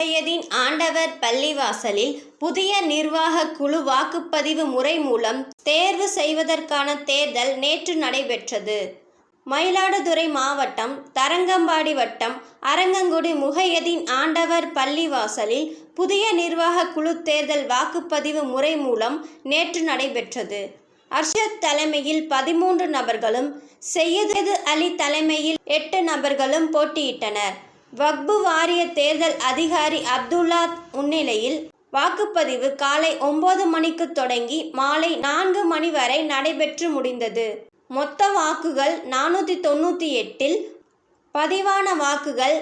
முகையதீன் ஆண்டவர் பள்ளிவாசலில் புதிய நிர்வாக குழு வாக்குப்பதிவு முறை மூலம் தேர்வு செய்வதற்கான தேர்தல் நேற்று நடைபெற்றது. மயிலாடுதுறை மாவட்டம் தரங்கம்பாடி வட்டம் அரங்கங்குடி முகையதீன் ஆண்டவர் பள்ளிவாசலில் புதிய நிர்வாக குழு தேர்தல் வாக்குப்பதிவு முறை மூலம் நேற்று நடைபெற்றது. அர்ஷத் தலைமையில் பதிமூன்று நபர்களும் செய்யது அலி தலைமையில் எட்டு நபர்களும் போட்டியிட்டனர். வக்பு வாரிய தேர்தல் அதிகாரி அப்துல்லா முன்னிலையில் வாக்குப்பதிவு காலை ஒன்பது மணிக்கு தொடங்கி மாலை நான்கு மணி வரை நடைபெற்று முடிந்தது. மொத்த வாக்குகள் நானூற்றி தொண்ணூற்றி எட்டில் பதிவான வாக்குகள்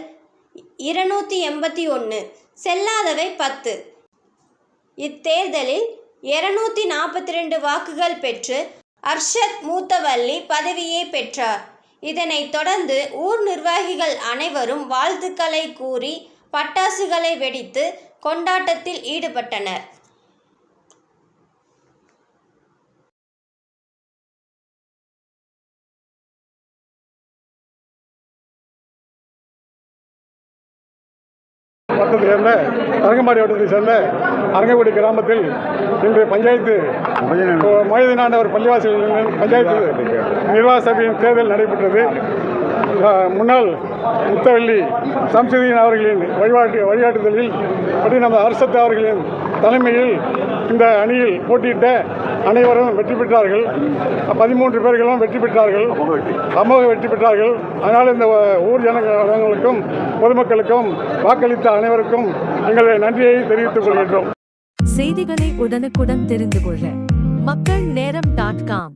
இருநூற்றி எண்பத்தி ஒன்று செல்லாதவை பத்து. இத்தேர்தலில் இருநூத்தி நாற்பத்தி ரெண்டு வாக்குகள் பெற்று அர்ஷத் மூத்தவல்லி பதவியை பெற்றார். இதனைத் தொடர்ந்து ஊர் நிர்வாகிகள் அனைவரும் வாழ்த்துக்களை கூறி பட்டாசுகளை வெடித்து கொண்டாட்டத்தில் ஈடுபட்டனர். வட்டத்தை சேர்ந்த அரங்கம்பாடி வட்டத்தை சேர்ந்த அரங்கங்குடி கிராமத்தில் இன்று பஞ்சாயத்து மொய்தீனாண்டவர் பள்ளிவாசல் பஞ்சாயத்து நிர்வாக சபையின் தேர்தல் நடைபெற்றது. முன்னாள் முத்தவள்ளி சம்சுதீன் அவர்களின் வழிபாட்டு வழிகாட்டுதலில் படி நமது அரசத்து அவர்களின் தலைமையில் இந்த அணியில் போட்டியிட்ட அனைவரும் வெற்றி பெற்றார்கள். பதிமூன்று பேர்களும் வெற்றி பெற்றார்கள். சமூக வெற்றி பெற்றார்கள். அதனால் இந்த ஊர் ஜனங்களுக்கும் பொதுமக்களுக்கும் வாக்களித்த அனைவருக்கும் எங்களை நன்றியை தெரிவித்துக் கொள்கின்றோம். செய்திகளை உடனுக்குடன் தெரிந்து கொள்ள மக்கள் நேரம் டாட் காம்.